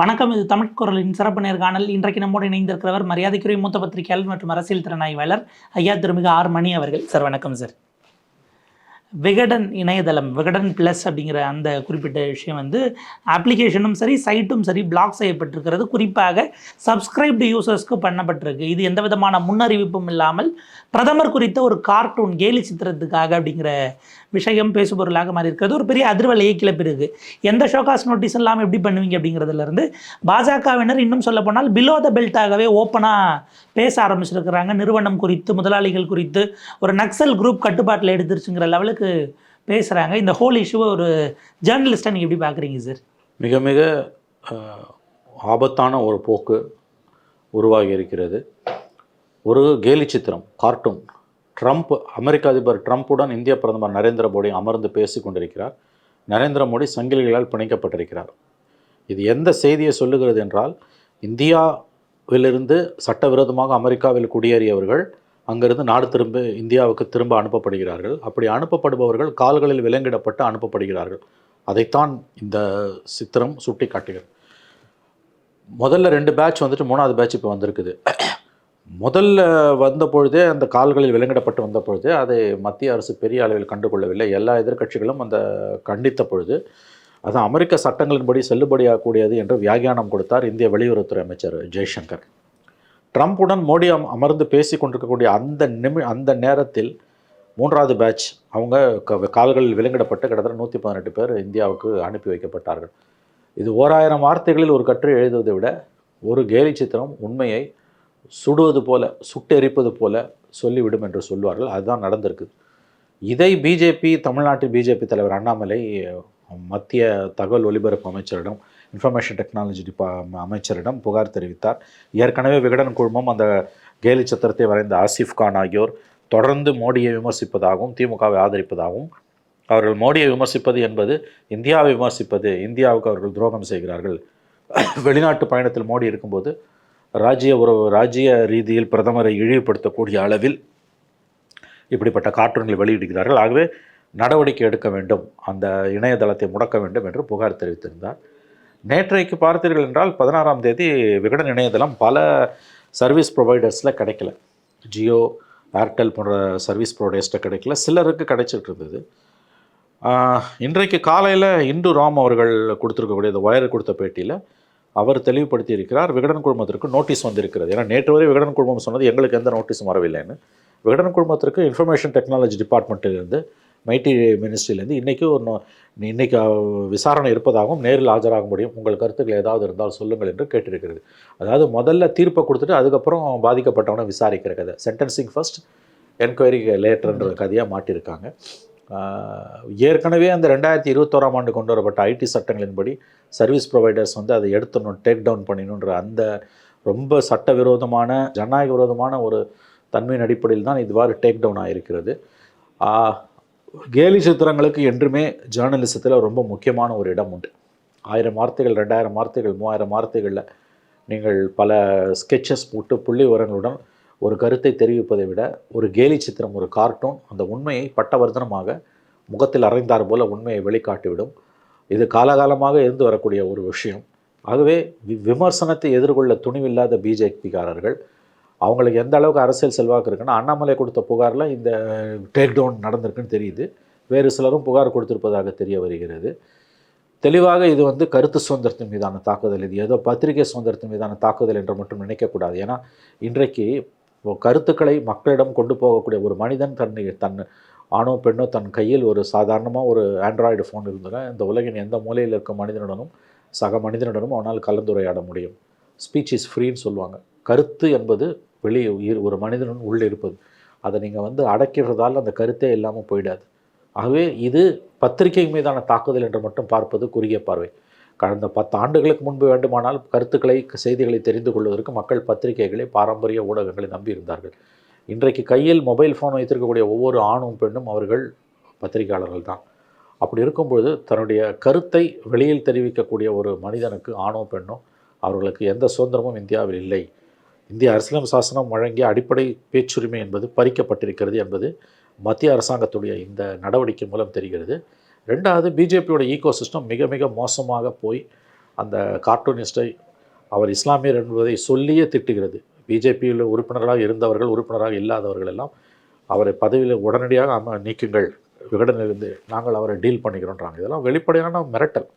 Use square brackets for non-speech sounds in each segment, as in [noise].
வணக்கம் இது தமிழ் குரலின் சிறப்பு நேர்காணல். இன்றைக்கு நம்மோடு இணைந்திருக்கிறவர் மரியாதைக்குரிய மூத்த பத்திரிகையாளர் மற்றும் அரசியல் திறனாய்வாளர் ஐயா திருமிகு ஆர் மணி அவர்கள். சார் வணக்கம் சார். விகடன் இணையதளம் விகடன் ப்ளஸ் அப்படிங்கிற அந்த குறிப்பிட்ட விஷயம் வந்து அப்ளிகேஷனும் சரி சைட்டும் சரி பிளாக் செய்யப்பட்டிருக்கிறது. குறிப்பாக சப்ஸ்கிரைப்டு யூசர்ஸ்க்கு பண்ணப்பட்டிருக்கு. இது எந்த விதமான முன்னறிவிப்பும் இல்லாமல் பிரதமர் குறித்த ஒரு கார்ட்டூன் கேலி சித்திரத்துக்காக அப்படிங்கிற விஷயம் பேசுபொருளாக மாறி இருக்கிறது ஒரு பெரிய அதிர்வலையை கிளப்பிருக்கு எந்த ஷோகாஸ் நோட்டீஸ் இல்லாமல் எப்படி பண்ணுவீங்க அப்படிங்கிறதுலேருந்து பாஜகவினர் இன்னும் சொல்ல போனால் பிலோ த பெல்ட்டாகவே ஓப்பனாக பேச ஆரம்பிச்சிருக்கிறாங்க. நிறுவனம் குறித்து முதலாளிகள் குறித்து ஒரு நக்சல் குரூப் கட்டுப்பாட்டில் எடுத்துருச்சுங்கிற லெவலுக்கு பேசுகிறாங்க இந்த ஹோல் இஷ்யூவை ஒரு ஜேர்னலிஸ்ட்டாக நீங்கள் எப்படி பார்க்குறீங்க சார் மிக மிக ஆபத்தான ஒரு போக்கு உருவாகி இருக்கிறது. ஒரு கேலி சித்திரம் கார்ட்டூன் ட்ரம்ப் அமெரிக்க அதிபர் ட்ரம்ப்புடன் இந்திய பிரதமர் நரேந்திர மோடி அமர்ந்து பேசி கொண்டிருக்கிறார். நரேந்திர மோடி சங்கிலிகளால் பிணைக்கப்பட்டிருக்கிறார். இது எந்த செய்தியை சொல்லுகிறது என்றால் இந்தியாவிலிருந்து சட்டவிரோதமாக அமெரிக்காவில் குடியேறியவர்கள் அங்கிருந்து நாடு திரும்ப இந்தியாவுக்கு திரும்ப அனுப்பப்படுகிறார்கள். அப்படி அனுப்பப்படுபவர்கள் கால்களில் விலங்கிடப்பட்டு அனுப்பப்படுகிறார்கள். அதைத்தான் இந்த சித்திரம் சுட்டி காட்டுகிறது முதல்ல ரெண்டு பேட்ச் வந்துட்டு மூணாவது பேட்ச் இப்போ வந்திருக்குது. முதல்ல வந்த பொழுதே அந்த கால்களில் விலங்கிடப்பட்டு வந்த பொழுது அதை மத்திய அரசு பெரிய அளவில் கண்டுகொள்ளவில்லை. எல்லா எதிர்க்கட்சிகளும் அந்த கண்டித்த பொழுது அது அமெரிக்க சட்டங்களின்படி செல்லுபடியாகக்கூடியது என்று வியாகியானம் கொடுத்தார் இந்திய வெளியுறவுத்துறை அமைச்சர் ஜெய்சங்கர். ட்ரம்ப்புடன் மோடி அமர்ந்து பேசி கொண்டிருக்கக்கூடிய அந்த நிமி அந்த நேரத்தில் மூன்றாவது பேட்ச் அவங்க க கால்களில் விலங்கிடப்பட்டு கிட்டத்தட்ட நூற்றி பதினெட்டு பேர் இந்தியாவுக்கு அனுப்பி வைக்கப்பட்டார்கள். இது ஓராயிரம் வார்த்தைகளில் ஒரு கற்று எழுதுவதை விட ஒரு கேலி சித்திரம் உண்மையை சுடுவது போல சுட்டெரிப்பது போல சொல்லிவிடும் என்று சொல்வார்கள். அதுதான் நடந்திருக்கு. இதை பிஜேபி தமிழ்நாட்டில் பிஜேபி தலைவர் அண்ணாமலை மத்திய தகவல் ஒலிபரப்பு அமைச்சரிடம் இன்ஃபர்மேஷன் டெக்னாலஜி டிபா அமைச்சரிடம் புகார் தெரிவித்தார். ஏற்கனவே விகடன் குழுமம் அந்த கேலி சத்திரத்தை வரைந்த ஆசிஃப் கான் ஆகியோர் தொடர்ந்து மோடியை விமர்சிப்பதாகவும் திமுகவை ஆதரிப்பதாகவும் அவர்கள் மோடியை விமர்சிப்பது என்பது இந்தியாவை விமர்சிப்பது இந்தியாவுக்கு அவர்கள் துரோகம் செய்கிறார்கள். வெளிநாட்டு பயணத்தில் மோடி இருக்கும்போது ராஜ்ய உறவு ராஜ்ய ரீதியில் பிரதமரை இழிவுபடுத்தக்கூடிய அளவில் இப்படிப்பட்ட கார்ட்டூன்களை வெளியிடுகிறார்கள். ஆகவே நடவடிக்கை எடுக்க வேண்டும். அந்த இணையதளத்தை முடக்க வேண்டும் என்று புகார் தெரிவித்திருந்தார். நேற்றைக்கு பார்த்தீர்கள் என்றால் பதினாறாம் தேதி விகடன் இணையதளம் பல சர்வீஸ் ப்ரொவைடர்ஸில் கிடைக்கல. ஜியோ ஏர்டெல் போன்ற சர்வீஸ் ப்ரொவைடர்ஸில் கிடைக்கல. சிலருக்கு கிடைச்சிட்டு இருந்தது. இன்றைக்கு காலையில் இந்து ராம் அவர்கள் கொடுத்துருக்கக்கூடிய இந்த ஒயர் கொடுத்த பேட்டியில் அவர் தெளிவுபடுத்தி இருக்கிறார் விகடன் குழுமத்திற்கு நோட்டீஸ் வந்திருக்கிறது. ஏன்னா நேற்று வரை விகடன் குழுமம் சொன்னது எங்களுக்கு எந்த நோட்டீஸும் வரவில்லைன்னு. விகடன் குழுமத்திற்கு இன்ஃபர்மேஷன் டெக்னாலஜி டிபார்ட்மெண்ட்டிலிருந்து மைட்டி மினிஸ்ட்ரியிலேருந்து இன்றைக்கி ஒரு இன்றைக்கி விசாரணை இருப்பதாகவும் நேரில் ஆஜராக முடியும். உங்கள் கருத்துக்கள் ஏதாவது இருந்தால் சொல்லுங்கள் என்று கேட்டிருக்கிறது. அதாவது முதல்ல தீர்ப்பை கொடுத்துட்டு அதுக்கப்புறம் பாதிக்கப்பட்டவனை விசாரிக்கிற கதை. சென்டென்சிங் ஃபர்ஸ்ட் என்கொயரி லேட்டர்ன்ற கதையாக மாட்டியிருக்காங்க. ஏற்கனவே அந்த ரெண்டாயிரத்தி இருபத்தோராம் ஆண்டு கொண்டு வரப்பட்ட ஐடி சட்டங்களின்படி சர்வீஸ் ப்ரொவைடர்ஸ் வந்து அதை எடுத்துடணும் டேக் டவுன் பண்ணிடணுன்ற அந்த ரொம்ப சட்டவிரோதமான ஜனநாயக விரோதமான ஒரு தன்மையின் அடிப்படையில் தான் இதுவாறு டேக் டவுன் ஆகிருக்கிறது கேலி சித்திரங்களுக்கு என்றுமே ஜேர்னலிசத்தில் ரொம்ப முக்கியமான ஒரு இடம் உண்டு. ஆயிரம் வார்த்தைகள் ரெண்டாயிரம் வார்த்தைகள் மூவாயிரம் வார்த்தைகளில் நீங்கள் பல ஸ்கெட்சஸ் போட்டு புள்ளி விவரங்களுடன் ஒரு கருத்தை தெரிவிப்பதை விட ஒரு கேலி சித்திரம் ஒரு கார்ட்டூன் அந்த உண்மையை பட்டவர்த்தனமாக முகத்தில் அறைந்தார் போல உண்மையை வெளிக்காட்டிவிடும். இது காலகாலமாக இருந்து வரக்கூடிய ஒரு விஷயம். ஆகவே வி- விமர்சனத்தை எதிர்கொள்ள துணிவில்லாத பிஜேபிக்காரர்கள் அவங்களுக்கு எந்த அளவுக்கு அரசியல் செல்வாக்கு இருக்குன்னா அண்ணாமலை கொடுத்த புகாரில் இந்த டேக் டவுன் நடந்திருக்குன்னு தெரியுது. வேறு சிலரும் புகார் கொடுத்திருப்பதாக தெரிய வருகிறது. தெளிவாக இது வந்து கருத்து சுதந்திரத்தின் மீதான தாக்குதல். இது ஏதோ பத்திரிகை சுதந்திரத்தின் மீதான தாக்குதல் என்று மட்டும் நினைக்கக்கூடாது. ஏன்னா இன்றைக்கு கருத்துக்களை மக்களிடம் கொண்டு போகக்கூடிய ஒரு மனிதன் தன்னை தன் ஆணோ பெண்ணோ தன் கையில் ஒரு சாதாரணமாக ஒரு ஆண்ட்ராய்டு ஃபோன் இருந்ததுன்னா இந்த உலகின் எந்த மூலையில் இருக்க மனிதனுடனும் சக மனிதனுடனும் அவனால் கலந்துரையாட முடியும். ஸ்பீச் இஸ் ஃப்ரீன்னு சொல்லுவாங்க. கருத்து என்பது வெளியே ஒரு மனிதனுடன் உள்ளே இருப்பது. அதை நீங்கள் வந்து அடக்கிறதால அந்த கருத்தே இல்லாமல் போயிடாது. ஆகவே இது பத்திரிகை மீதான தாக்குதல் என்று மட்டும் பார்ப்பது குறுகிய பார்வை. கடந்த பத்து ஆண்டுகளுக்கு முன்பு வேண்டுமானால் கருத்துக்களை செய்திகளை தெரிந்து கொள்வதற்கு மக்கள் பத்திரிகைகளை பாரம்பரிய ஊடகங்களை நம்பியிருந்தார்கள் இன்றைக்கு கையில் மொபைல் ஃபோன் வைத்திருக்கக்கூடிய ஒவ்வொரு ஆணும் பெண்ணும் அவர்கள் பத்திரிகையாளர்கள் தான். அப்படி இருக்கும்பொழுது தன்னுடைய கருத்தை வெளியில் தெரிவிக்கக்கூடிய ஒரு மனிதனுக்கு ஆணோ பெண்ணோ அவர்களுக்கு எந்த சுதந்திரமும் இந்தியாவில் இல்லை. இந்திய அரசியலம் சாசனம் வழங்கிய அடிப்படை பேச்சுரிமை என்பது பறிக்கப்பட்டிருக்கிறது என்பது மத்திய அரசாங்கத்துடைய இந்த நடவடிக்கை மூலம் தெரிகிறது. ரெண்டாவது பிஜேபியோட ஈகோ சிஸ்டம் மிக மிக மோசமாக போய் அந்த கார்ட்டூனிஸ்டை அவர் இஸ்லாமியர் என்பதை சொல்லியே திட்டுகிறது. பிஜேபியில் உறுப்பினர்களாக இருந்தவர்கள் உறுப்பினராக இல்லாதவர்கள் எல்லாம் அவரை பதவியில் உடனடியாக அம நீக்குங்கள் விகடனிலிருந்து நாங்கள் அவரை டீல் பண்ணிக்கிறோன்றாங்க. இதெல்லாம் வெளிப்படையான மிரட்டல்.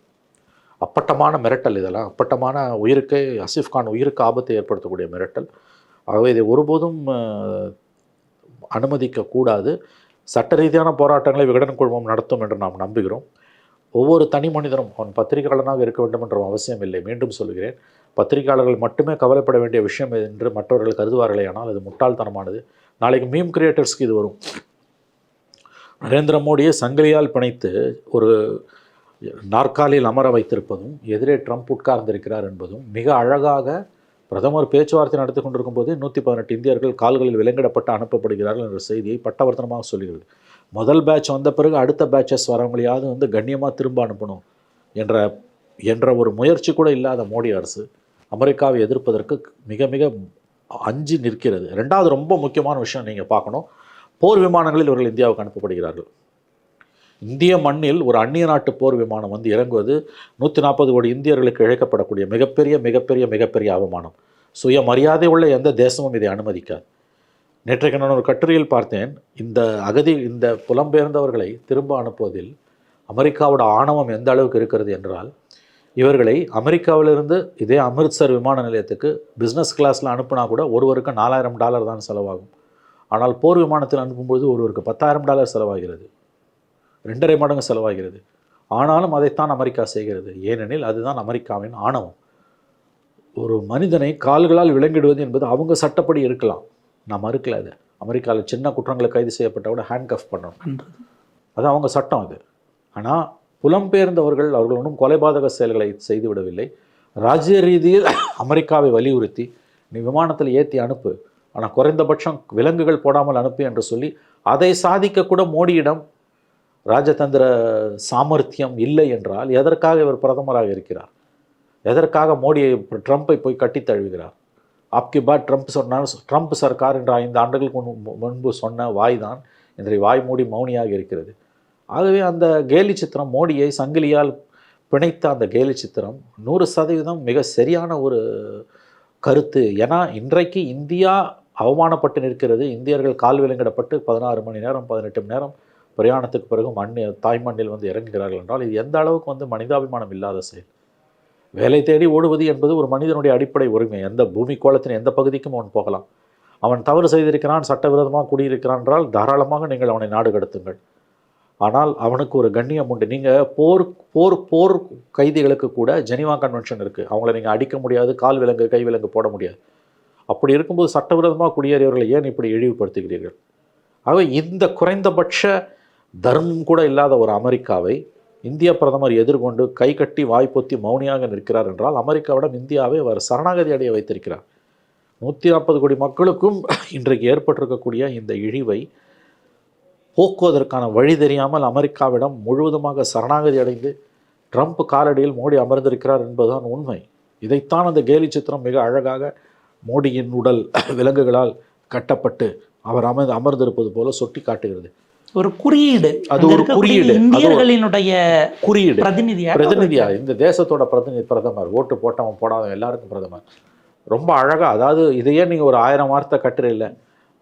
அப்பட்டமான மிரட்டல் இதெல்லாம். அப்பட்டமான உயிருக்கு அசிஃப் கான் உயிருக்கு ஆபத்தை ஏற்படுத்தக்கூடிய மிரட்டல். ஆகவே இதை ஒருபோதும் அனுமதிக்கக்கூடாது. சட்ட ரீதியான போராட்டங்களை விகடன் குழுமம் நடத்தும் என்று நாம் நம்புகிறோம். ஒவ்வொரு தனி மனிதனும் அவன் பத்திரிகையாளனாக இருக்க வேண்டும் என்ற அவசியம் இல்லை. மீண்டும் சொல்கிறேன் பத்திரிகையாளர்கள் மட்டுமே கவலைப்பட வேண்டிய விஷயம் என்று மற்றவர்கள் கருதுவார்களே ஆனால் அது முட்டாள்தனமானது. நாளைக்கு மீம் கிரியேட்டர்ஸ்க்கு இது வரும். நரேந்திர மோடியை சங்கிலியால் பிணைத்து ஒரு நாற்காலியில் அமர வைத்திருப்பதும் எதிரே ட்ரம்ப் உட்கார்ந்திருக்கிறார் என்பதும் மிக அழகாக பிரதமர் பேச்சுவார்த்தை நடத்தி கொண்டிருக்கும் போது நூற்றி பதினெட்டு இந்தியர்கள் கால்களில் விலங்கிடப்பட்டு அனுப்பப்படுகிறார்கள் என்ற செய்தியை பட்டவர்த்தனமாக சொல்கிறது முதல் பேட்ச் வந்த பிறகு அடுத்த பேட்சஸ் வரவங்களையாவது வந்து கண்ணியமாக திரும்ப அனுப்பணும் என்ற என்ற ஒரு முயற்சி கூட இல்லாத மோடி அரசு அமெரிக்காவை எதிர்ப்பதற்கு மிக மிக அஞ்சு நிற்கிறது. ரெண்டாவது ரொம்ப முக்கியமான விஷயம் நீங்கள் பார்க்கணும். போர் விமானங்களில் இவர்கள் இந்தியாவுக்கு அனுப்பப்படுகிறார்கள். இந்திய மண்ணில் ஒரு அந்நிய நாட்டு போர் விமானம் வந்து இறங்குவது நூற்றி நாற்பது கோடி இந்தியர்களுக்கு இழைக்கப்படக்கூடிய மிகப்பெரிய மிகப்பெரிய மிகப்பெரிய அவமானம். சுய மரியாதை உள்ள எந்த தேசமும் இதை அனுமதிக்காது. நேற்றைக்கு நான் ஒரு கட்டுரையில் பார்த்தேன். இந்த அகதி இந்த புலம்பெயர்ந்தவர்களை திரும்ப அனுப்புவதில் அமெரிக்காவோட ஆணவம் எந்த அளவுக்கு இருக்கிறது என்றால் இவர்களை அமெரிக்காவிலிருந்து இதே அமிர்த்சர் விமான நிலையத்துக்கு பிஸ்னஸ் கிளாஸில் அனுப்புனா கூட ஒருவருக்கு நாலாயிரம் டாலர் தான் செலவாகும். ஆனால் போர் விமானத்தில் அனுப்பும்போது ஒருவருக்கு பத்தாயிரம் டாலர் செலவாகிறது. ரெண்டரை மடங்கு செலவாகிறது. ஆனாலும் அதைத்தான் அமெரிக்கா செய்கிறது. ஏனெனில் அதுதான் அமெரிக்காவின் ஆணவம். ஒரு மனிதனை கால்களால் விலங்கிடுவது என்பது அவங்க சட்டப்படி இருக்கலாம். நான் மறுக்கல அதை. அமெரிக்காவில் சின்ன குற்றங்களை கைது செய்யப்பட்ட கூட ஹேண்ட் கஃப் பண்ணணும் அது அவங்க சட்டம் அது. ஆனால் புலம்பெயர்ந்தவர்கள் அவர்கள் ஒன்றும் கொலைபாதக செயல்களை செய்து விடவில்லை. ராஜ்ய ரீதியில் அமெரிக்காவை வலியுறுத்தி நீ விமானத்தில் ஏற்றி அனுப்பு. ஆனால் குறைந்தபட்சம் விலங்குகள் போடாமல் அனுப்பு என்று சொல்லி அதை சாதிக்க கூட மோடியிடம் ராஜதந்திர சாமர்த்தியம் இல்லை என்றால் எதற்காக இவர் பிரதமராக இருக்கிறார்? எதற்காக மோடியை ட்ரம்ப்பை போய் கட்டி தழுவுகிறார்? ஆப்கி பாத் ட்ரம்ப் சொன்னால் ட்ரம்ப் சர்க்கார் என்ற ஐந்து ஆண்டுகளுக்கு முன்பு- முன்பு சொன்ன வாய் தான் இன்றைய வாய் மூடி மௌனியாக இருக்கிறது. ஆகவே அந்த கேலி சித்திரம் மோடியை சங்கிலியால் பிணைத்த அந்த கேலி சித்திரம் நூறு சதவீதம் மிக சரியான ஒரு கருத்து. ஏன்னா இன்றைக்கு இந்தியா அவமானப்பட்டு நிற்கிறது. இந்தியர்கள் கால் விலங்கிடப்பட்டு பதினாறு மணி நேரம் பதினெட்டு மணி நேரம் பிரயாணத்துக்கு பிறகு மண் தாய்மண்ணில் வந்து இறங்குகிறார்கள் என்றால் இது எந்த அளவுக்கு வந்து மனிதாபிமானம் இல்லாத செயல்? வேலை தேடி ஓடுவது என்பது ஒரு மனிதனுடைய அடிப்படை உரிமை. எந்த பூமி கோலத்தின் எந்த பகுதிக்கும் அவன் போகலாம். அவன் தவறு செய்திருக்கிறான் சட்டவிரோதமாக குடியிருக்கிறான் என்றால் தாராளமாக நீங்கள் அவனை நாடு கடத்துங்கள். ஆனால் அவனுக்கு ஒரு கண்ணியம் உண்டு. நீங்கள் போர் போர் போர் கைதிகளுக்கு கூட ஜெனிவா கன்வென்ஷன் இருக்குது அவங்கள நீங்கள் அடிக்க முடியாது கால் விலங்கு கை விலங்கு போட முடியாது. அப்படி இருக்கும்போது சட்டவிரோதமாக குடியேறியவர்களை ஏன் இப்படி இழிவுபடுத்துகிறீர்கள்? ஆகவே இந்த குறைந்தபட்ச தர்மம் கூட இல்லாத ஒரு அமெரிக்காவை இந்திய பிரதமர் எதிர்கொண்டு கை கட்டி வாய்ப்பொத்தி மௌனியாக நிற்கிறார் என்றால் அமெரிக்காவிடம் இந்தியாவை அவர் சரணாகதி அடைய வைத்திருக்கிறார். நூற்றி நாற்பது கோடி மக்களுக்கும் இன்றைக்கு ஏற்பட்டிருக்கக்கூடிய இந்த இழிவை போக்குவதற்கான வழி தெரியாமல் அமெரிக்காவிடம் முழுவதுமாக சரணாகதி அடைந்து ட்ரம்ப் காலடியில் மோடி அமர்ந்திருக்கிறார் என்பதுதான் உண்மை. இதைத்தான் அந்த கேலி சித்திரம் மிக அழகாக மோடியின் உடல் விலங்குகளால் கட்டப்பட்டு அவர் அமர்ந்து அமர்ந்திருப்பது போல சுட்டி காட்டுகிறது ஒரு குறியீடு. அது ஒரு குறியீடு. இந்தியர்களினுடைய குறியீடு. பிரதிநிதியா? பிரதிநிதியா இந்த தேசத்தோட பிரதிநிதி பிரதமர் ஓட்டு போட்டவன் போடாதவன் எல்லாருக்கும் பிரதமர். ரொம்ப அழகா அதாவது இதையே நீங்கள் ஒரு ஆயிரம் வார்த்தை கட்டுரையில்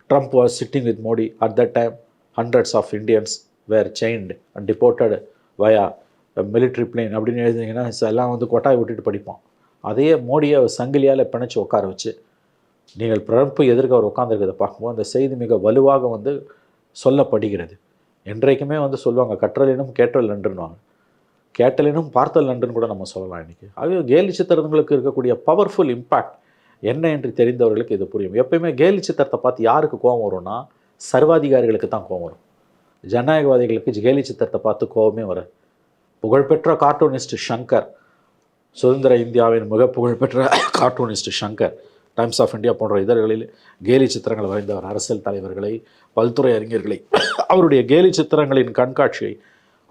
Trump was sitting with Modi at that time hundreds of Indians were chained and deported via military plane. அப்படின்னு எழுதிங்கன்னா எல்லாம் வந்து கொட்டாய் விட்டுட்டு படிப்போம். அதையே மோடியை சங்கிலியால் பிணைச்சி உட்கார வச்சு நீங்கள் ட்ரம்ப் எதிர்க்க அவர் உட்காந்துருக்கிறத பார்க்கும்போது அந்த செய்தி மிக வலுவாக வந்து சொல்லப்படுகிறது. என்றைக்குமே வந்து சொல்லுவாங்க கற்றலினும் கேட்டல் நன்றுன்னுவாங்க. கேட்டலினும் பார்த்தல் நன்றுன்னு கூட நம்ம சொல்லலாம் இன்றைக்கி அது கேலி சித்திரங்களுக்கு இருக்கக்கூடிய பவர்ஃபுல் இம்பேக்ட் என்ன என்று தெரிந்தவர்களுக்கு இது புரியும். எப்பயுமே கேலி சித்திரத்தை பார்த்து யாருக்கு கோபம் வரும்னா சர்வாதிகாரிகளுக்கு தான் கோபம் வரும். ஜனநாயகவாதிகளுக்கு கேலி சித்திரத்தை பார்த்து கோபமே வராது. புகழ்பெற்ற கார்ட்டூனிஸ்ட் ஷங்கர் சுதந்திர இந்தியாவின் மிக புகழ்பெற்ற cartoonist Shankar Times of India போன்ற இதழ்களில் கேலி சித்திரங்கள் வரைந்தவர் அரசியல் தலைவர்களை பல்துறை அறிஞர்களை [coughs] அவருடைய கேலி சித்திரங்களின் கண்காட்சியை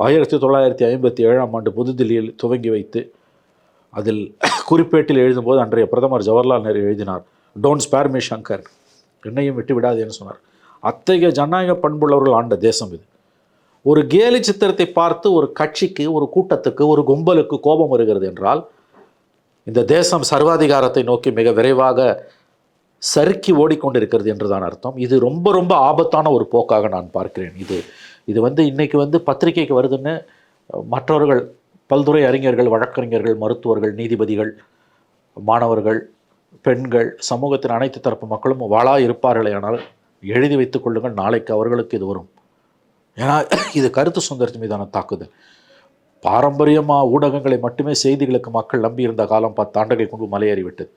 ஆயிரத்தி தொள்ளாயிரத்தி ஐம்பத்தி ஏழாம் ஆண்டு புதுதில்லியில் துவங்கி வைத்து அதில் [coughs] குறிப்பேட்டில் எழுதும்போது அன்றைய பிரதமர் ஜவஹர்லால் நேரு எழுதினார் டோன்ட் ஸ்பேர் மீ ஷங்கர் என்னையும் விட்டு விடாதேன்னு சொன்னார். அத்தகைய ஜனநாயக பண்புள்ளவர்கள் ஆண்ட தேசம் இது. ஒரு கேலி சித்திரத்தை பார்த்து ஒரு கட்சிக்கு ஒரு கூட்டத்துக்கு ஒரு கும்பலுக்கு கோபம் வருகிறது என்றால் இந்த தேசம் சர்வாதிகாரத்தை நோக்கி மிக விரைவாக சறுக்கி ஓடிக்கொண்டிருக்கிறது என்றுதான் அர்த்தம். இது ரொம்ப ரொம்ப ஆபத்தான ஒரு போக்காக நான் பார்க்கிறேன். இது இது வந்து இன்னைக்கு வந்து பத்திரிகைக்கு வருதுன்னு மற்றவர்கள் பல்துறை அறிஞர்கள் வழக்கறிஞர்கள் மருத்துவர்கள் நீதிபதிகள் மாணவர்கள் பெண்கள் சமூகத்தின் அனைத்து தரப்பு மக்களும் வாழா இருப்பார்களே ஆனால் எழுதி வைத்துக் கொள்ளுங்கள் நாளைக்கு அவர்களுக்கு இது வரும். ஏன்னா இது கருத்து சுதந்திரத்தின் மீதான தாக்குதல். பாரம்பரியமாக ஊடகங்களை மட்டுமே செய்திகளுக்கு மக்கள் நம்பி இருந்த காலம் பத்து ஆண்டுகள் கொண்டு மலையேறிவிட்டது.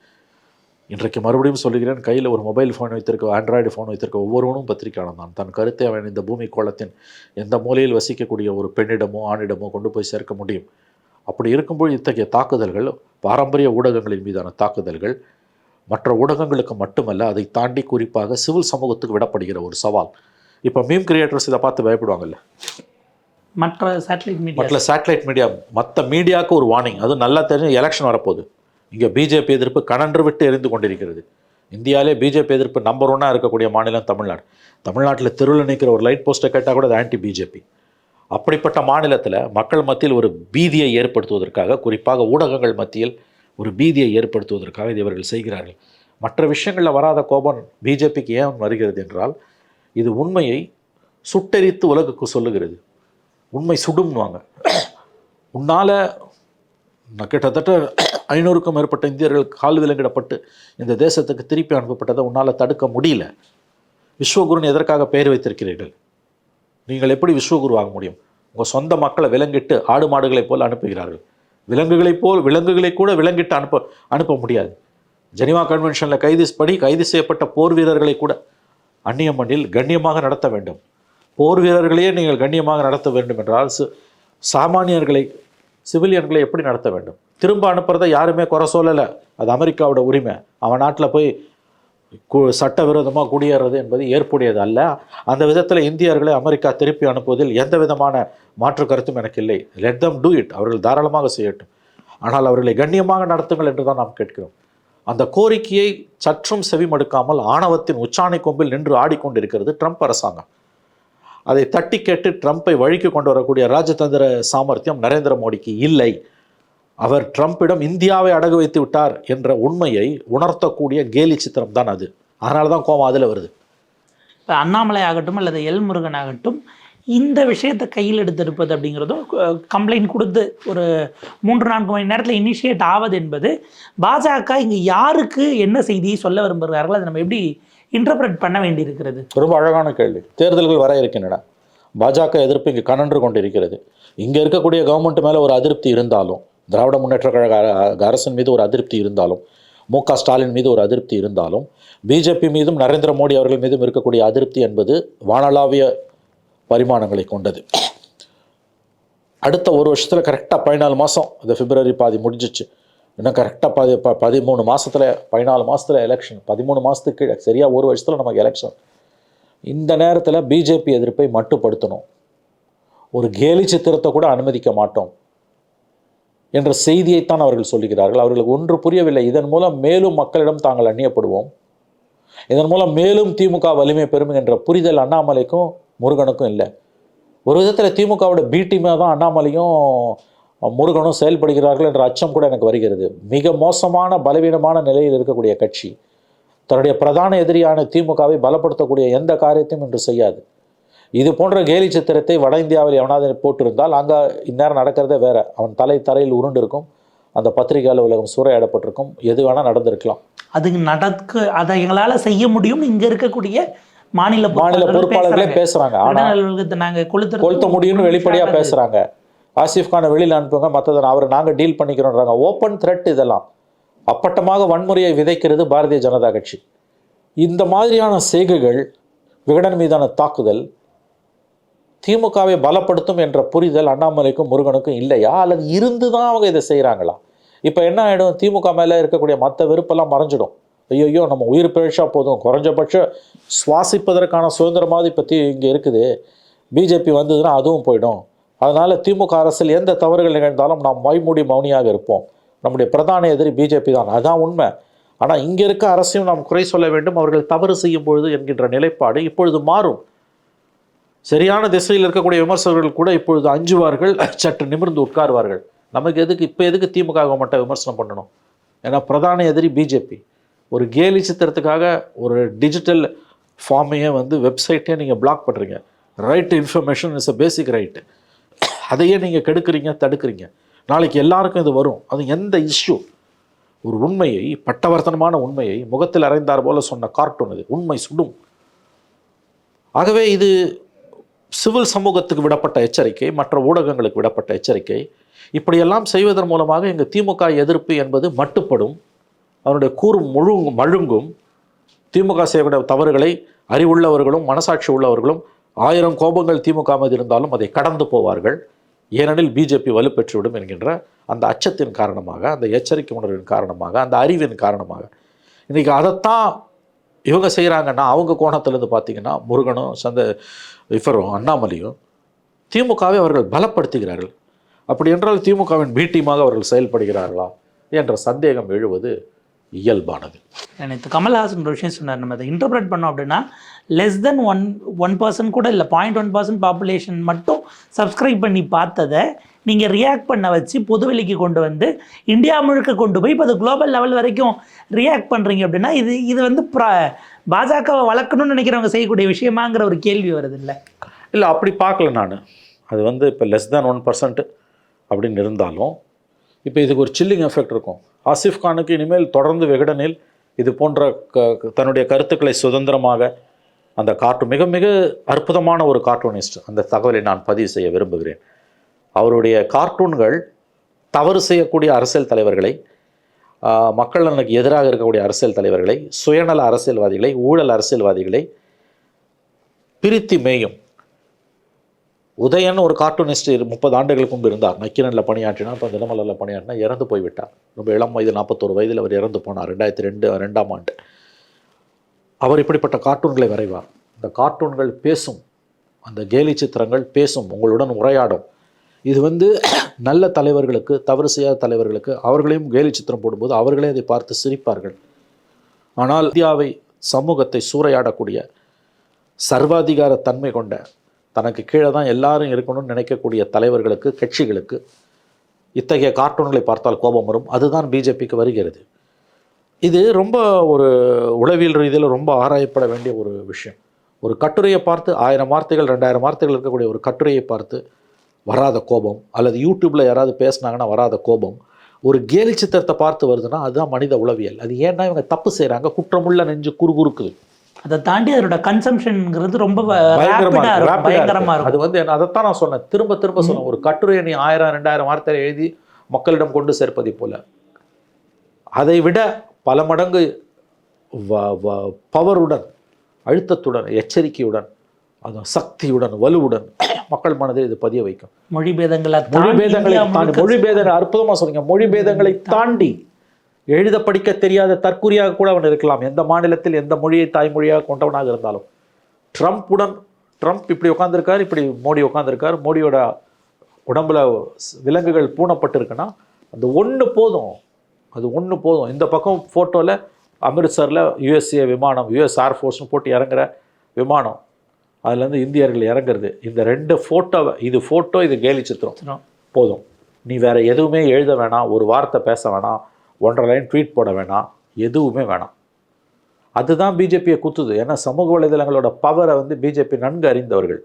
இன்றைக்கு மறுபடியும் சொல்லுகிறேன் கையில் ஒரு மொபைல் ஃபோன் வைத்திருக்க ஆண்ட்ராய்டு ஃபோன் வைத்திருக்க ஒவ்வொருவனும் பத்திரிக்கையாளன் தான். தன் கருத்தை அவன் இந்த பூமி கோளத்தின் எந்த மூலையில் வசிக்கக்கூடிய ஒரு பெண்ணிடமோ ஆணிடமோ கொண்டு போய் சேர்க்க முடியும். அப்படி இருக்கும்போது இத்தகைய தாக்குதல்கள் பாரம்பரிய ஊடகங்களின் மீதான தாக்குதல்கள் மற்ற ஊடகங்களுக்கு மட்டுமல்ல அதை தாண்டி குறிப்பாக சிவில் சமூகத்துக்கு விடப்படுகிற ஒரு சவால். இப்போ மீம் கிரியேட்டர்ஸ் இதை பார்த்து பயப்படுவாங்கல்ல? மற்ற சேட்டலைட் மீடியா மற்ற சேட்டலைட் மீடியா மற்ற மீடியாவுக்கு ஒரு வார்னிங் அது நல்லா தெரிஞ்சு எலெக்ஷன் வரப்போகுது. இங்கே பிஜேபி எதிர்ப்பு கனன்று விட்டு எரிந்து கொண்டிருக்கிறது. இந்தியாவிலே பிஜேபி எதிர்ப்பு நம்பர் ஒன்னாக இருக்கக்கூடிய மாநிலம் தமிழ்நாடு. தமிழ்நாட்டில் தெருவில் நிற்கிற ஒரு லைட் போஸ்ட்டை கேட்டால் கூட அது ஆன்டி பிஜேபி அப்படிப்பட்ட மாநிலத்தில் மக்கள் மத்தியில் ஒரு பீதியை ஏற்படுத்துவதற்காக குறிப்பாக ஊடகங்கள் மத்தியில் ஒரு பீதியை ஏற்படுத்துவதற்காக இது இவர்கள் செய்கிறார்கள். மற்ற விஷயங்களில் வராத கோபம் பிஜேபிக்கு ஏன் வருகிறது என்றால் இது உண்மையை சுட்டெரித்து உலகுக்கு சொல்லுகிறது. உண்மை சுடும்னுவாங்க. உன்னால் நான் கிட்டத்தட்ட ஐநூறுக்கும் மேற்பட்ட இந்தியர்கள் கால் விலங்கிடப்பட்டு இந்த தேசத்துக்கு திருப்பி அனுப்பப்பட்டதை உன்னால் தடுக்க முடியல. விஸ்வகுருன்னு எதற்காக பெயர் வைத்திருக்கிறீர்கள்? நீங்கள் எப்படி விஸ்வகுரு ஆக முடியும்? உங்கள் சொந்த மக்களை விலங்கிட்டு ஆடு மாடுகளைப் போல் அனுப்புகிறார்கள். விலங்குகளைப் போல் விலங்குகளை கூட விலங்கிட்டு அனுப்ப அனுப்ப முடியாது. ஜெனிவா கன்வென்ஷனில் கைது படி கைது செய்யப்பட்ட போர் வீரர்களை கூட அந்நிய மண்ணில் கண்ணியமாக நடத்த வேண்டும். போர் வீரர்களையே நீங்கள் கண்ணியமாக நடத்த வேண்டும் என்றால் சு- சாமானியர்களை சிவிலியன்களை எப்படி நடத்த வேண்டும்? திரும்ப அனுப்புறதை யாருமே குறை சொல்லலை. அது அமெரிக்காவோட உரிமை. அவன் நாட்டில் போய் கு சட்டவிரோதமாக குடியேறது என்பது ஏற்புடையது அல்ல. அந்த விதத்தில் இந்தியர்களை அமெரிக்கா திருப்பி அனுப்புவதில் எந்த விதமான மாற்று கருத்தும் எனக்கு இல்லை. லெட் தம் டூ இட் அவர்கள் தாராளமாக செய்யட்டும். ஆனால் அவர்களை கண்ணியமாக நடத்துங்கள் என்று தான் நாம் கேட்கிறோம். அந்த கோரிக்கையை சற்றும் செவிமடுக்காமல் ஆணவத்தின் உச்சாணி கொம்பில் நின்று ஆடிக்கொண்டிருக்கிறது ட்ரம்ப் அரசாங்கம். அதை தட்டி கேட்டு ட்ரம்ப்பை வழிக்கு கொண்டு வரக்கூடிய ராஜதந்திர சாமர்த்தியம் நரேந்திர மோடிக்கு இல்லை. அவர் ட்ரம்ப்பிடம் இந்தியாவை அடகு வைத்து விட்டார் என்ற உண்மையை உணர்த்தக்கூடிய கேலி சித்திரம் தான் அது. அதனால தான் கோவம் அதில் வருது. இப்போ அண்ணாமலை ஆகட்டும் அல்லது எல் முருகன் ஆகட்டும் இந்த விஷயத்தை கையில் எடுத்திருப்பது அப்படிங்கிறதும் கம்ப்ளைண்ட் கொடுத்து ஒரு மூன்று நான்கு மணி நேரத்தில் இனிஷியேட் ஆவது என்பது பாஜக இங்கே யாருக்கு என்ன செய்தியை சொல்ல விரும்புகிறார்கள் அதை நம்ம எப்படி இன்டர்பிரட் பண்ண வேண்டியிருக்கிறது. ரொம்ப அழகான கேள்வி. தேர்தல்கள் வர இருக்கின்றன. பாஜக எதிர்ப்பு இங்கே கனன்று கொண்டிருக்கிறது. இங்கே இருக்கக்கூடிய கவர்மெண்ட் மேலே ஒரு அதிருப்தி இருந்தாலும் திராவிட முன்னேற்ற கழக அரசின் மீது ஒரு அதிருப்தி இருந்தாலும் மு க ஸ்டாலின் மீது ஒரு அதிருப்தி இருந்தாலும் பிஜேபி மீதும் நரேந்திர மோடி அவர்கள் மீதும் இருக்கக்கூடிய அதிருப்தி என்பது வானளாவிய பரிமாணங்களை கொண்டது. அடுத்த ஒரு வருஷத்தில் கரெக்டாக பதினாலு மாதம் இந்த பிப்ரவரி பாதி முடிஞ்சிச்சு. இன்னும் கரெக்டாக பதி ப பதிமூணு மாதத்தில் பதினாலு மாதத்தில் எலெக்ஷன் பதிமூணு மாதத்துக்கு கீழே சரியாக ஒரு வருஷத்தில் நமக்கு எலெக்ஷன் இந்த நேரத்தில் பிஜேபி எதிர்ப்பை மட்டுப்படுத்தணும். ஒரு கேலி சித்திரத்தை கூட அனுமதிக்க மாட்டோம். என்ற செய்தியைத்தான் அவர்கள் சொல்லுகிறார்கள். அவர்களுக்கு ஒன்று புரியவில்லை. இதன் மூலம் மேலும் மக்களிடம் தாங்கள் அந்நியப்படுவோம். இதன் மூலம் மேலும் திமுக வலிமை பெறும் என்ற புரிதல் அண்ணாமலைக்கும் முருகனுக்கும் இல்லை. ஒரு விதத்தில் திமுகவோட பி டீமாக தான் அண்ணாமலையும் முருகனும் செயல்படுகிறார்கள் என்ற அச்சம் கூட எனக்கு வருகிறது. மிக மோசமான பலவீனமான நிலையில் இருக்கக்கூடிய கட்சி. தன்னுடைய பிரதான எதிரியான திமுகவை பலப்படுத்தக்கூடிய எந்த காரியத்தையும் இன்று செய்யாது. இது போன்ற கேலி சித்திரத்தை வட இந்தியாவில் எவனாவது போட்டிருந்தால் அங்கே இந்நேரம் நடக்கிறதே வேற. அவன் தலை தரையில் உருண்டிருக்கும். அந்த பத்திரிகை அலுவலகம் சூறையாடப்பட்டிருக்கும். எது வேணால் நடந்திருக்கலாம். அது நடக்க அதை எங்களால் செய்ய முடியும். இங்கே இருக்கக்கூடிய மாநில மாநில பொறுப்பாளர்களே பேசுறாங்க. நாங்கள் கொளுத்து கொளுத்த முடியும்னு வெளிப்படையா பேசுறாங்க. ஆசிஃப் கானை வெளியில் அனுப்புங்க மற்றதை அவர் நாங்கள் டீல் பண்ணிக்கிறோன்றாங்க. ஓப்பன் த்ரெட் இதெல்லாம். அப்பட்டமாக வன்முறையை விதைக்கிறது பாரதிய ஜனதா கட்சி. இந்த மாதிரியான செய்கைகள் விகடன் மீதான தாக்குதல் திமுகவை பலப்படுத்தும் என்ற புரிதல் அண்ணாமலைக்கும் முருகனுக்கும் இல்லையா? அல்லது இருந்து தான் அவங்க இதை செய்கிறாங்களா இப்போ என்ன ஆகிடும் திமுக மேலே இருக்கக்கூடிய மற்ற வெறுப்பெல்லாம் மறைஞ்சிடும். ஐயோ நம்ம உயிர் பிழைச்சா போதும். குறைஞ்சபட்சம் சுவாசிப்பதற்கான சுதந்திரமாவது இப்போ தீ இங்கே இருக்குது. பிஜேபி வந்ததுன்னா அதுவும் போயிடும். அதனால் திமுக அரசில் எந்த தவறுகள் நிகழ்ந்தாலும் நாம் மைமூடி மௌனியாக இருப்போம். நம்முடைய பிரதான எதிரி பிஜேபி தான். அதான் உண்மை. ஆனால் இங்கே இருக்க அரசையும் நாம் குறை சொல்ல வேண்டும். அவர்கள் தவறு செய்யும் பொழுது என்கின்ற நிலைப்பாடு இப்பொழுது மாறும். சரியான திசையில் இருக்கக்கூடிய விமர்சகர்கள் கூட இப்பொழுது அஞ்சுவார்கள் சற்று நிமிர்ந்து உட்காருவார்கள். நமக்கு எதுக்கு இப்போ எதுக்கு திமுக மட்டும் விமர்சனம் பண்ணணும்? ஏன்னா பிரதான எதிரி பிஜேபி. ஒரு கேலி சித்திரத்துக்காக ஒரு டிஜிட்டல் ஃபார்மையே வந்து வெப்சைட்டே நீங்கள் பிளாக் பண்ணுறீங்க right information is a basic right அதையே நீங்கள் கெடுக்கிறீங்க தடுக்கிறீங்க. நாளைக்கு எல்லாருக்கும் இது வரும். அது எந்த இஷ்யூ ஒரு உண்மையை பட்டவர்த்தனமான உண்மையை முகத்தில் அறைந்தார் போல சொன்ன கார்ட்டூன் இது. உண்மை சுடும். ஆகவே இது சிவில் சமூகத்துக்கு விடப்பட்ட எச்சரிக்கை மற்ற ஊடகங்களுக்கு விடப்பட்ட எச்சரிக்கை. இப்படியெல்லாம் செய்வதன் மூலமாக எங்கள் திமுக எதிர்ப்பு என்பது மட்டுப்படும். அவருடைய கூறு முழு மழுங்கும். திமுக செய்யக்கூடிய தவறுகளை அறிவுள்ளவர்களும் மனசாட்சி உள்ளவர்களும் ஆயிரம் கோபங்கள் திமுக மீது இருந்தாலும் அதை கடந்து போவார்கள். ஏனெனில் பிஜேபி வலுப்பெற்றுவிடும் என்கின்ற அந்த அச்சத்தின் காரணமாக அந்த எச்சரிக்கை உணர்வின் காரணமாக அந்த அறிவின் காரணமாக. இன்றைக்கி அதைத்தான் இவங்க செய்கிறாங்கன்னா அவங்க கோணத்திலேருந்து பார்த்தீங்கன்னா முருகனும் சந்த இஃபரும் அண்ணாமலையும் திமுகவை அவர்கள் பலப்படுத்துகிறார்கள். அப்படி என்றால் திமுகவின் பி டீமாக அவர்கள் செயல்படுகிறார்களா என்ற சந்தேகம் எழுவது இயல்பானது. நேற்று கமல்ஹாசன் ஒரு விஷயம் சொன்னார் நம்ம அதை இன்டர்பிரேட் பண்ணோம் அப்படின்னா less than one one percent கூட இல்லை பாயிண்ட் ஒன் பர்சன்ட் பாப்புலேஷன் மட்டும் சப்ஸ்கிரைப் பண்ணி பார்த்ததை நீங்கள் ரியாக்ட் பண்ண வச்சு பொதுவெளிக்கு கொண்டு வந்து இந்தியா முழுக்க கொண்டு போய் இப்போ அது குளோபல் லெவல் வரைக்கும் ரியாக்ட் பண்ணுறீங்க அப்படின்னா இது இது வந்து ப்ரா பாஜகவை வளர்க்கணும்னு நினைக்கிறவங்க செய்யக்கூடிய விஷயமாங்கிற ஒரு கேள்வி வருது இல்லை? இல்லை அப்படி பார்க்கல நான். அது வந்து இப்போ லெஸ் தேன் ஒன் பர்சன்ட் அப்படின்னு இருந்தாலும் இப்போ இதுக்கு ஒரு சில்லிங் எஃபெக்ட் இருக்கும். ஆசிஃப் கானுக்கு இனிமேல் தொடர்ந்து விகடனில் இது போன்ற க தன்னுடைய கருத்துக்களை சுதந்திரமாக அந்த கார்ட்டூன் மிக மிக அற்புதமான ஒரு கார்ட்டூனிஸ்ட். அந்த தகவலை நான் பதிவு செய்ய விரும்புகிறேன். அவருடைய கார்ட்டூன்கள் தவறு செய்யக்கூடிய அரசியல் தலைவர்களை மக்கள் நலனுக்கு எதிராக இருக்கக்கூடிய அரசியல் தலைவர்களை சுயநல அரசியல்வாதிகளை ஊழல் அரசியல்வாதிகளை பிரித்தி மேயும். உதயன் ஒரு கார்ட்டூனிஸ்ட் முப்பது ஆண்டுகளுக்கு முன்பு இருந்தார். நக்கீரனில் பணியாற்றினார் அப்புறம் தினமலரில் பணியாற்றினா இறந்து போய்விட்டார். ரொம்ப இளம் வயது நாற்பத்தோரு வயதில் அவர் இறந்து போனார் ரெண்டாயிரத்தி ரெண்டு ரெண்டாம் ஆண்டு. அவர் இப்படிப்பட்ட கார்ட்டூன்களை வரைவார். இந்த கார்ட்டூன்கள் பேசும் அந்த கேலி சித்திரங்கள் பேசும் உங்களுடன் உரையாடும். இது வந்து நல்ல தலைவர்களுக்கு தவறு செய்யாத தலைவர்களுக்கு அவர்களையும் கேலி சித்திரம் போடும்போது அவர்களே அதை பார்த்து சிரிப்பார்கள். ஆனால் இந்தியாவை சமூகத்தை சூறையாடக்கூடிய சர்வாதிகார தன்மை கொண்ட தனக்கு கீழே தான் எல்லாரும் இருக்கணும்னு நினைக்கக்கூடிய தலைவர்களுக்கு கட்சிகளுக்கு இத்தகைய கார்ட்டூன்களை பார்த்தால் கோபம் வரும். அதுதான் பிஜேபிக்கு வருகிறது. இது ரொம்ப ஒரு உளவியல் ரீதியில் ரொம்ப ஆராயப்பட வேண்டிய ஒரு விஷயம். ஒரு கட்டுரையை பார்த்து ஆயிரம் வார்த்தைகள் ரெண்டாயிரம் வார்த்தைகள் இருக்கக்கூடிய ஒரு கட்டுரையை பார்த்து வராத கோபம் அல்லது யூடியூப்பில் யாராவது பேசுனாங்கன்னா வராத கோபம் ஒரு கேலி சித்திரத்தை பார்த்து வருதுன்னா அதுதான் மனித உளவியல். அது ஏன்னா இவங்க தப்பு செய்கிறாங்க குற்றமுள்ள நெஞ்சு குறுகுறுக்குது. அதை தாண்டி அதோட கன்சம்ஷன்ங்கிறது ரொம்ப பயங்கரமாக இருக்கு. இருக்கும். அது வந்து அதைத்தான் நான் சொன்னேன். திரும்ப திரும்ப சொன்னேன். ஒரு கட்டுரையை நீ ஆயிரம் ரெண்டாயிரம் வார்த்தையை எழுதி மக்களிடம் கொண்டு சேர்ப்பதை போல. அதை விட பல மடங்கு பவருடன் அழுத்தத்துடன் எச்சரிக்கையுடன் அது சக்தியுடன் வலுவுடன் [clears throat] மக்கள் மனதில் இது பதிய வைக்கும். மொழி பேதங்களை மொழி பேதங்களை தாண்டி மொழி பேதங்கள் அற்புதமா சொன்னீங்க. மொழி பேதங்களை தாண்டி எழுத படிக்க தெரியாத தற்குறியாக கூட அவன் இருக்கலாம். எந்த மாநிலத்தில் எந்த மொழியை தாய்மொழியாக கொண்டவனாக இருந்தாலும். ட்ரம்ப்புடன் ட்ரம்ப் இப்படி உட்காந்துருக்கார் இப்படி மோடி உட்காந்துருக்கார் மோடியோட உடம்புல விலங்குகள் பூணப்பட்டிருக்குன்னா அந்த ஒன்று போதும். அது ஒன்று போதும். இந்த பக்கம் ஃபோட்டோவில் அமிர்த்சரில் யுஎஸ்ஏ விமானம் யுஎஸ் ஏர்ஃபோர்ஸ்னு போட்டு இறங்குற விமானம். அதுலேருந்து இந்தியர்கள் இறங்குறது. இந்த ரெண்டு ஃபோட்டோவை இது ஃபோட்டோ இது கேலி சித்திரம். போதும். நீ வேற எதுவுமே எழுத வேணாம் ஒரு வார்த்தை பேச வேணாம். ஒன்றரை லைன் ட்வீட் போட வேணாம். எதுவுமே வேணாம். அதுதான் பிஜேபியை குத்துது. ஏன்னா சமூக வலைதளங்களோட பவரை வந்து பிஜேபி நன்கு அறிந்தவர்கள்.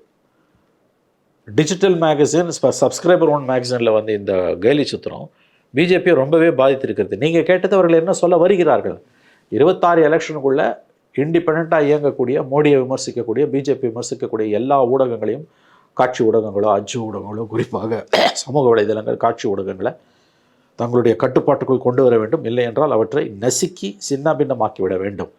டிஜிட்டல் மேகசின் சப்ஸ்கிரைபர் ஒன் மேகசினில் வந்து இந்த கேலி சுத்திரம் பிஜேபியை ரொம்பவே பாதித்திருக்கிறது. நீங்கள் கேட்டது அவர்கள் என்ன சொல்ல வருகிறார்கள்? இருபத்தாறு எலெக்ஷனுக்குள்ளே இண்டிபெண்ட்டாக இயங்கக்கூடிய மோடியை விமர்சிக்கக்கூடிய பிஜேபி விமர்சிக்கக்கூடிய எல்லா ஊடகங்களையும் காட்சி ஊடகங்களோ அச்சு ஊடகங்களோ குறிப்பாக சமூக வலைதளங்கள் காட்சி ஊடகங்களை தங்களுடைய கட்டுப்பாட்டுக்குள் கொண்டு வர வேண்டும். இல்லை என்றால் அவற்றை நசுக்கி சின்னாபின்னமாக்கி விட வேண்டும்.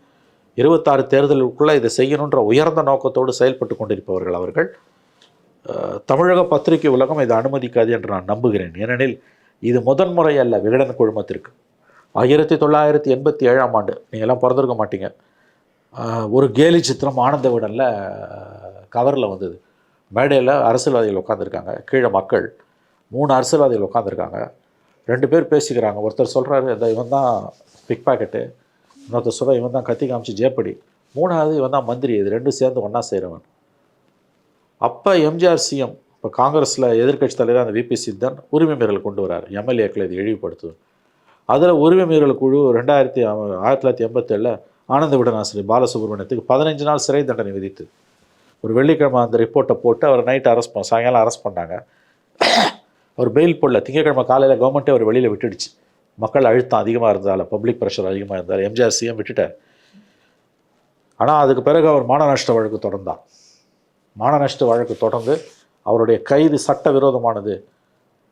இருபத்தாறு தேர்தலுக்குள்ளே இதை செய்யணுன்ற உயர்ந்த நோக்கத்தோடு செயல்பட்டு கொண்டிருப்பவர்கள் அவர்கள். தமிழக பத்திரிகை உலகம் இதை அனுமதிக்காது என்று நான் நம்புகிறேன். ஏனெனில் இது முதன்முறை அல்ல விகடன் குழுமத்திற்கு. ஆயிரத்தி தொள்ளாயிரத்தி எண்பத்தி ஏழாம் ஆண்டு நீங்கள் எல்லாம் பிறந்திருக்க மாட்டீங்க. ஒரு கேலி சித்திரம் ஆனந்த விடனில் கவரில் வந்தது. மேடையில் அரசியல்வாதிகள் உட்காந்துருக்காங்க கீழே மக்கள் மூணு அரசியல்வாதிகள் உட்காந்துருக்காங்க ரெண்டு பேர் பேசிக்கிறாங்க. ஒருத்தர் சொல்கிறாரு இந்த இவன் தான் பிக் பாக்கெட்டு இன்னொருத்தர் சொல்ற இவன் தான் கத்தி காமிச்சு ஜேப்படி மூணாவது இவன் தான் மந்திரி. இது ரெண்டும் சேர்ந்து ஒன்றா செய்கிறவன் அப்போ எம்ஜிஆர் சிஎம் இப்போ காங்கிரஸில் எதிர்க்கட்சி தலைவர் அந்த விபி சித்தன் உரிமை மீறல் கொண்டு வரார். எம்எல்ஏக்களை இது இழிவுபடுத்துவது. அதில் உரிமை மீறல் குழு ரெண்டாயிரத்தி ஆயிரத்தி தொள்ளாயிரத்தி எண்பத்தேழில் ஆனந்த விடனாசிரி பாலசுப்ரமணியத்துக்கு பதினஞ்சு நாள் சிறை தண்டனை விதித்து ஒரு வெள்ளிக்கிழமை அந்த ரிப்போர்ட்டை போட்டு அவர் நைட் அரெஸ்ட் சாயங்காலம் அரெஸ்ட் பண்ணாங்க. அவர் பெயில் போடல. திங்கக்கிழமை காலையில் கவர்மெண்ட்டே அவர் வெளியில் விட்டுடுச்சு. மக்கள் அழுத்தம் அதிகமாக இருந்தாலும் பப்ளிக் ப்ரெஷர் அதிகமாக இருந்தால் எம்ஜிஆர் சிஎம் விட்டுட்டார். ஆனால் அதுக்கு பிறகு அவர் மான நஷ்ட வழக்கு தொடர்ந்தார். மான நஷ்ட வழக்கு தொடர்ந்து அவருடைய கைது சட்ட விரோதமானது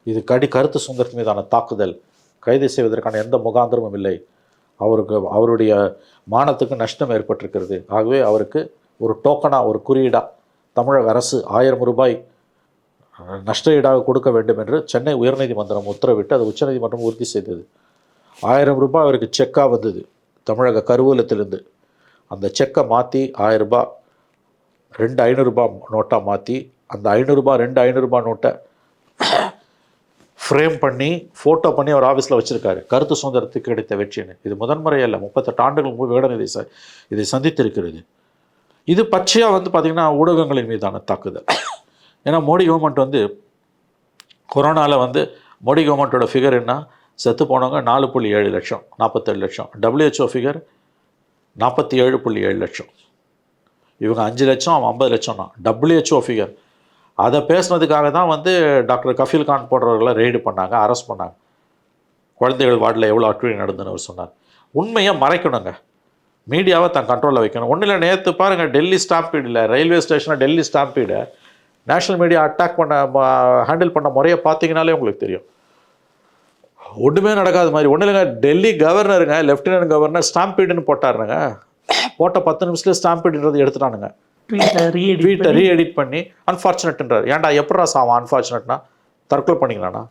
இது கடி கருத்து சுந்தரத்து மீதான தாக்குதல். கைது செய்வதற்கான எந்த முகாந்திரமும் இல்லை. அவருக்கு அவருடைய மானத்துக்கு நஷ்டம் ஏற்பட்டிருக்கிறது. ஆகவே அவருக்கு ஒரு டோக்கனாக ஒரு குறியீடாக தமிழக அரசு ஆயிரம் ரூபாய் நஷ்டஈடாக நஷ்ட ஈடாக கொடுக்க வேண்டும் என்று சென்னை உயர்நீதிமன்றம் உத்தரவிட்டு அது உச்சநீதிமன்றம் உறுதி செய்தது. ஆயிரம் ரூபாய் அவருக்கு செக்காக வந்தது. தமிழக கருவூலத்திலிருந்து. அந்த செக்கை மாற்றி ஆயிரம் ரூபாய் ரெண்டு ஐநூறுரூபா நோட்டாக மாற்றி அந்த ஐநூறுரூபா ரெண்டு ஐநூறுரூபா நோட்டை ஃப்ரேம் பண்ணி ஃபோட்டோ பண்ணி அவர் ஆஃபீஸில் வச்சுருக்காரு. கருத்து சுதந்திரத்துக்கு கிடைத்த வெற்றின்னு இது முதன்முறை அல்ல முப்பத்தெட்டு ஆண்டுகள் முன்பு வேடன் இதை ச இதை சந்தித்திருக்கிறது. இது பச்சையாக வந்து பார்த்திங்கன்னா ஊடகங்களின் மீதான தாக்குதல். ஏன்னா மோடி கவர்மெண்ட் வந்து கொரோனாவில் வந்து மோடி கவர்மெண்ட்டோட ஃபிகர் என்ன? செத்து போனவங்க நாலு புள்ளி ஏழு லட்சம் நாற்பத்தேழு லட்சம். டபிள்யூஹெச்ஓ ஃபிகர் நாற்பத்தி ஏழு புள்ளி ஏழு லட்சம். இவங்க அஞ்சு லட்சம் அவன் ஐம்பது லட்சம்னா டபிள்யூஹெச்ஓ ஃபிகர் அதை பேசுனதுக்காக தான் வந்து டாக்டர் கஃபீல் கான் போன்றவர்களை ரெய்டு பண்ணாங்க அரெஸ்ட் பண்ணாங்க. குழந்தைகள் வார்டில் எவ்வளோ அட்டுழி நடந்துன்னு அவர் சொன்னார். உண்மையை மறைக்கணுங்க. மீடியாவை தன் கண்ட்ரோலில் வைக்கணும். ஒன்றும் இல்லை நேற்று பாருங்கள் டெல்லி ஸ்டாம்பீடில் ரயில்வே ஸ்டேஷனில் டெல்லி ஸ்டாம்பீடை நேஷனல் மீடியா அட்டாக் பண்ண ஹேண்டில் பண்ண முறையை பார்த்தீங்கனாலே உங்களுக்கு தெரியும். ஒன்றுமே நடக்காத மாதிரி ஒன்றும் இல்லைங்க. டெல்லி கவர்னருங்க லெஃப்டினன்ட் கவர்னர் ஸ்டாம்பீடுன்னு போட்டாருங்க. போட்ட பத்து நிமிஷத்துல ஸ்டாம்பீடுன்றது எடுத்துட்டானுங்க. ரீஎடிட் ட்வீட்டை ரீஎடிட் பண்ணி அன்ஃபார்ச்சுனேட்ன்றார் ஏன்டா எப்படா சாவான் அன்ஃபார்ச்சுனேட்னா தற்கொலை பண்ணிக்கலாம்னா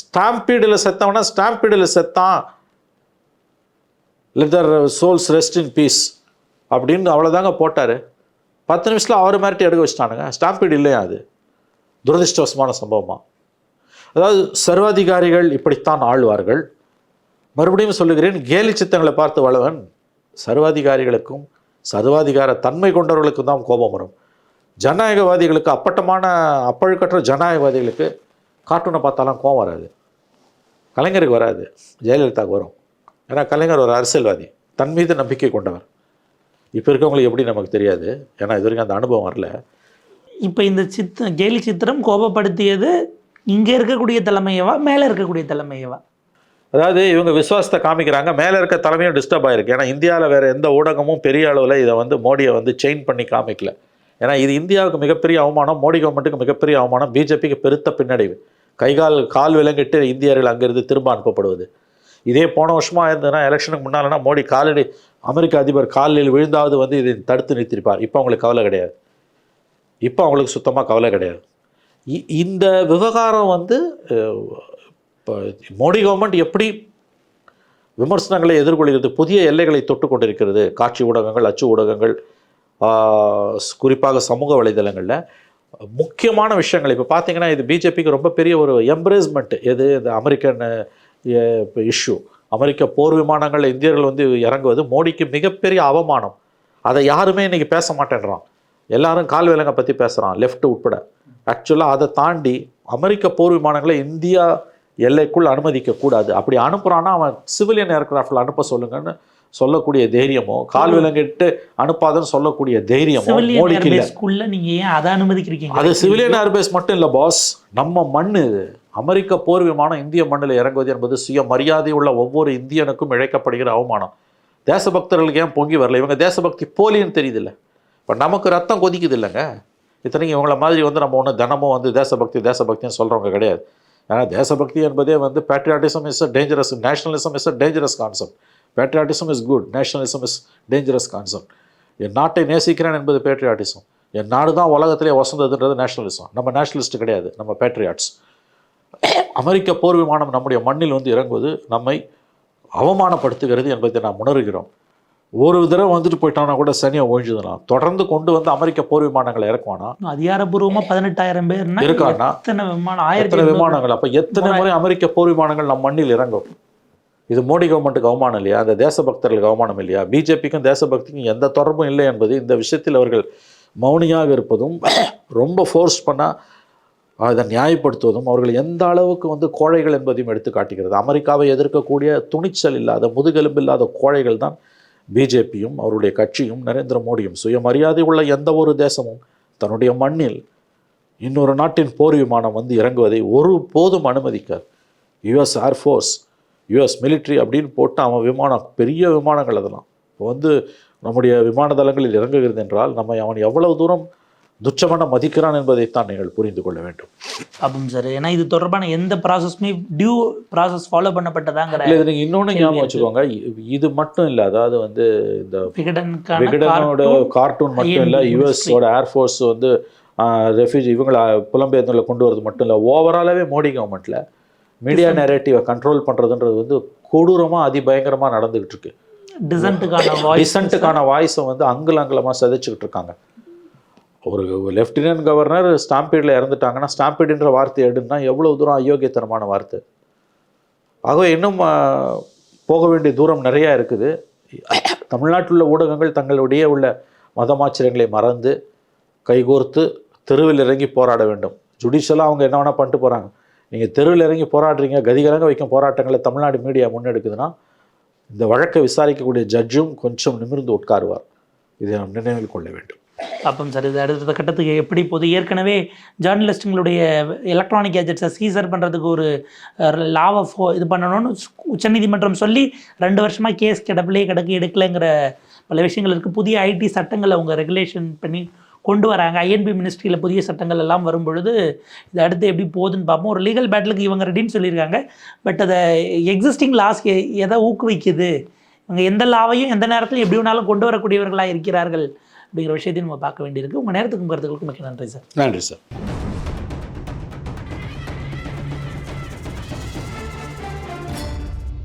ஸ்டாம்பீடில் செத்தவனா ஸ்டாம்பீடில் செத்தான். Let their souls rest in peace அப்படின்னு அவ்வளோதாங்க போட்டார். பத்து நிமிஷத்தில் அவர் மிரட்டி எடுக்க வச்சுட்டானுங்க. ஸ்டாம்பீடு இல்லையா அது? துரதிருஷ்டவசமான சம்பவமாக அதாவது சர்வாதிகாரிகள் இப்படித்தான் ஆழ்வார்கள். மறுபடியும் சொல்லுகிறேன் கேலி சித்தங்களை பார்த்து வளவன் சர்வாதிகாரிகளுக்கும் சர்வாதிகார தன்மை கொண்டவர்களுக்கும் தான் கோபம் வரும். ஜனநாயகவாதிகளுக்கு அப்பட்டமான அப்பழுக்கற்ற ஜனநாயகவாதிகளுக்கு கார்ட்டூனை பார்த்தாலாம் கோபம் வராது. கலைஞருக்கு வராது. ஜெயலலிதாவுக்கு வரும். ஏன்னா கலைஞர் ஒரு அரசியல்வாதி. தன் மீது நம்பிக்கை கொண்டவர். இப்போ இருக்கவங்களுக்கு எப்படி நமக்கு தெரியாது? ஏன்னா இது வரைக்கும் அந்த அனுபவம் வரல. இப்போ இந்த சித்த கேலி சித்திரம் கோபப்படுத்தியது இங்கே இருக்கக்கூடிய தலைமையவா மேலே இருக்கக்கூடிய தலைமையவா? அதாவது இவங்க விசுவாசத்தை காமிக்கிறாங்க. மேலே இருக்க தலைமையும் டிஸ்டர்ப் ஆயிருக்கு. ஏன்னா இந்தியாவில் வேறு எந்த ஊடகமும் பெரிய அளவில் இதை வந்து மோடியை வந்து செயின் பண்ணி காமிக்கல. ஏன்னா இது இந்தியாவுக்கு மிகப்பெரிய அவமானம் மோடி கவர்மெண்ட்டுக்கு மிகப்பெரிய அவமானம் பிஜேபிக்கு பெருத்த பின்னடைவு. கைகால் கால் விலங்கிட்டு இந்தியர்கள் அங்கிருந்து திரும்ப அனுப்பப்படுவது. இதே போன வருஷமாக இருந்ததுன்னா எலெக்ஷனுக்கு முன்னாலனா மோடி காலடி அமெரிக்க அதிபர் காலில் விழுந்தாவது வந்து இதை தடுத்து நிறுத்திருப்பார் இப்போ அவங்களுக்கு கவலை கிடையாது. இப்போ அவங்களுக்கு சுத்தமாக கவலை கிடையாது. இந்த விவகாரம் வந்து இப்போ மோடி கவர்மெண்ட் எப்படி விமர்சனங்களை எதிர்கொள்கிறது புதிய எல்லைகளை தொட்டு கொண்டிருக்கிறது காட்சி ஊடகங்கள் அச்சு ஊடகங்கள் குறிப்பாக சமூக வலைதளங்களில் முக்கியமான விஷயங்கள். இப்போ பார்த்தீங்கன்னா இது பிஜேபிக்கு ரொம்ப பெரிய ஒரு எம்ப்ரேஸ்மெண்ட் எது? இந்த அமெரிக்கன் இஷ்யூ அமெரிக்க போர் விமானங்களில் இந்தியர்கள் வந்து இறங்குவது மோடிக்கு மிகப்பெரிய அவமானம். அதை யாருமே இன்னைக்கு பேச மாட்டேன்றான். எல்லாரும் கால் விலங்கை பற்றி பேசுகிறான் லெஃப்ட் உட்பட. ஆக்சுவலாக அதை தாண்டி அமெரிக்க போர் விமானங்களை இந்தியா எல்லைக்குள் அனுமதிக்க கூடாது. அப்படி அனுப்புறான்னா அவன் சிவிலியன் ஏர்கிராஃப்டில் அனுப்ப சொல்லுங்கன்னு சொல்லக்கூடிய தைரியமோ கால் விலங்கிட்டு அனுப்பாதுன்னு சொல்லக்கூடிய தைரியமோ மோடிக்கு இல்லை. ஏர்பேஸ்க்குள்ள நீங்க ஏன் அதை அனுமதிக்கிறீங்க? அது சிவிலியன் ஏர்பேஸ் மட்டும் இல்லை பாஸ் நம்ம மண் இது. அமெரிக்க போர் விமானம் இந்திய மண்ணில் இறங்குவது என்பது சுய மரியாதை உள்ள ஒவ்வொரு இந்தியனுக்கும் இழைக்கப்படுகிற அவமானம். தேசபக்தர்களுக்கு ஏன் பொங்கி வரல? இவங்க தேசபக்தி போலின்னு தெரியுது இல்லை இப்போ நமக்கு ரத்தம் கொதிக்குது இல்லைங்க இத்தனைக்கு இவங்கள மாதிரி வந்து நம்ம ஒன்று தினமும் வந்து தேசபக்தி தேசபக்தின்னு சொல்கிறவங்க கிடையாது. ஏன்னா தேசபக்தி என்பதே வந்து patriotism is a dangerous nationalism is a dangerous concept patriotism is good nationalism is dangerous concept என் நாட்டை நேசிக்கிறேன் என்பது பேட்ரியாட்டிசம் என் நாடு தான் உலகத்திலே வசந்ததுன்றது நேஷனலிசம் நம்ம நேஷனலிஸ்ட் கிடையாது நம்ம பேட்ரியாட்ஸ் அமெரிக்க போர் விமானம் நம்முடைய மண்ணில் வந்து இறங்குவது நம்மை அவமானப்படுத்துகிறது என்பதை நாம் உணர்கிறோம். ஒரு தடவை வந்துட்டு போயிட்டானா கூட சனியை ஒழிஞ்சுதுலாம் தொடர்ந்து கொண்டு வந்து அமெரிக்க போர் விமானங்களை இறக்குவானா? அதிகாரப்பூர்வமா பதினெட்டாயிரம் பேர்னா இருக்கான்னா எத்தனை விமானம்? ஆயிரத்தி விமானங்கள்? அப்போ எத்தனை முறை அமெரிக்க போர் விமானங்கள் நம் மண்ணில் இறங்கும்? இது மோடி கவர்மெண்ட்டுக்கு அவமானம் இல்லையா? அந்த தேசபக்தர்களுக்கு அவமானம் இல்லையா? பிஜேபிக்கும் தேசபக்திக்கும் எந்த தொடர்பும் இல்லை என்பது இந்த விஷயத்தில் அவர்கள் மௌனியாக இருப்பதும் ரொம்ப ஃபோர்ஸ் பண்ணால் அதை நியாயப்படுத்துவதும் அவர்கள் எந்த அளவுக்கு வந்து கோழைகள் என்பதையும் எடுத்து காட்டுகிறது. அமெரிக்காவை எதிர்க்கக்கூடிய துணிச்சல் இல்லாத முதுகெலும்பு இல்லாத கோழைகள் தான் பிஜேபியும் அவருடைய கட்சியும் நரேந்திர மோடியும். சுயமரியாதை உள்ள எந்த ஒரு தேசமும் தன்னுடைய மண்ணில் இன்னொரு நாட்டின் போர் விமானம் வந்து இறங்குவதை ஒரு போதும் அனுமதிக்கார் US air force US military அப்படின்னு போட்டு அவன் விமானம் பெரிய விமானங்கள் அதெல்லாம். இப்போ வந்து நம்முடைய விமான தளங்களில் இறங்குகிறது என்றால் நம்ம அவன் எவ்வளவு தூரம் துச்சமென மதிக்கிறான் என்பதைத்தான் நீங்கள் புரிந்து கொள்ள வேண்டும். ஆமாம் சார் ஏன்னா இது தொடர்பான எந்த ப்ராசஸுமே டியூ ப்ராசஸ் ஃபாலோ பண்ணப்பட்டதாங்கிற இல்லை நீங்கள் இன்னொன்று ஞாபகம் வச்சுக்கோங்க. இது மட்டும் இல்லை அதாவது வந்து இந்த விகடனோட கார்ட்டூன் மட்டும் இல்லை யூஎஸோட ஏர்ஃபோர்ஸ் வந்து ரெஃப்யூஜி இவங்களை புலம்பெயர்ந்தவங்களை கொண்டு வரது மட்டும் இல்லை ஓவராலாகவே மோடி கவர்மெண்ட்டில் மீடியா நேரேட்டிவை கண்ட்ரோல் பண்ணுறதுன்றது வந்து கொடூரமாக அதிபயங்கரமாக நடந்துகிட்டு இருக்கு. டிசன்ட்டுக்கான வாய்ஸ் டிசன்ட்டுக்கான வாய்ஸை வந்து அங்குல அங்குலமாக சிதைச்சிக்கிட்டு இருக்காங்க. ஒரு லெஃப்டினன்ட் கவர்னர் ஸ்டாம்பீடில் இறந்துட்டாங்கன்னா ஸ்டாம்பீடுன்ற வார்த்தை எடுன்னா எவ்வளோ தூரம் அயோக்கியத்தனமான வார்த்தை. ஆகவே இன்னும் போக வேண்டிய தூரம் நிறையா இருக்குது. தமிழ்நாட்டில் உள்ள ஊடகங்கள் தங்களுடைய உள்ள மதமாச்சரியங்களை மறந்து கைகோர்த்து தெருவில் இறங்கி போராட வேண்டும். ஜுடிஷியலாக அவங்க என்ன வேணால் பண்ணிட்டு போகிறாங்க நீங்கள் தெருவில் இறங்கி போராடுறீங்க கதிகலங்க வைக்கும் போராட்டங்களை தமிழ்நாடு மீடியா முன்னெடுக்குதுன்னா இந்த வழக்கை விசாரிக்கக்கூடிய ஜட்ஜும் கொஞ்சம் நிமிர்ந்து உட்காருவார். இதை நாம் நினைவில் கொள்ள வேண்டும். அப்பம் சார் இது அடுத்த கட்டத்துக்கு எப்படி போகுது? ஏற்கனவே ஜேர்னலிஸ்ட்டுங்களுடைய எலக்ட்ரானிக் கேஜெட்ஸை சீசர் பண்ணுறதுக்கு ஒரு லாவை ஃபோ இது பண்ணணும்னு உச்சநீதிமன்றம் சொல்லி ரெண்டு வருஷமாக கேஸ் கிடப்பிலே கிடக்கு எடுக்கலைங்கிற பல விஷயங்கள் இருக்குது புதிய ஐடி சட்டங்களை அவங்க ரெகுலேஷன் பண்ணி கொண்டு வராங்க. ஐஎன்பி மினிஸ்ட்ரியில் புதிய சட்டங்கள் எல்லாம் வரும்பொழுது இது அடுத்து எப்படி போகுதுன்னு பார்ப்போம். ஒரு லீகல் பேட்டிலுக்கு இவங்க ரெடின்னு சொல்லியிருக்காங்க. பட் அதை எக்ஸிஸ்டிங் லாஸ் எதை ஊக்குவிக்குது? இவங்க எந்த லாவையும் எந்த நேரத்தில் எப்படி வேணாலும் கொண்டு வரக்கூடியவர்களாக இருக்கிறார்கள்? அப்படிங்கிற விஷயத்தையும் நம்ம பார்க்க வேண்டியிருக்கு. உங்கள் நேரத்துக்கும் கருத்துக்களுக்கு மிக்க நன்றி சார். நன்றி சார்.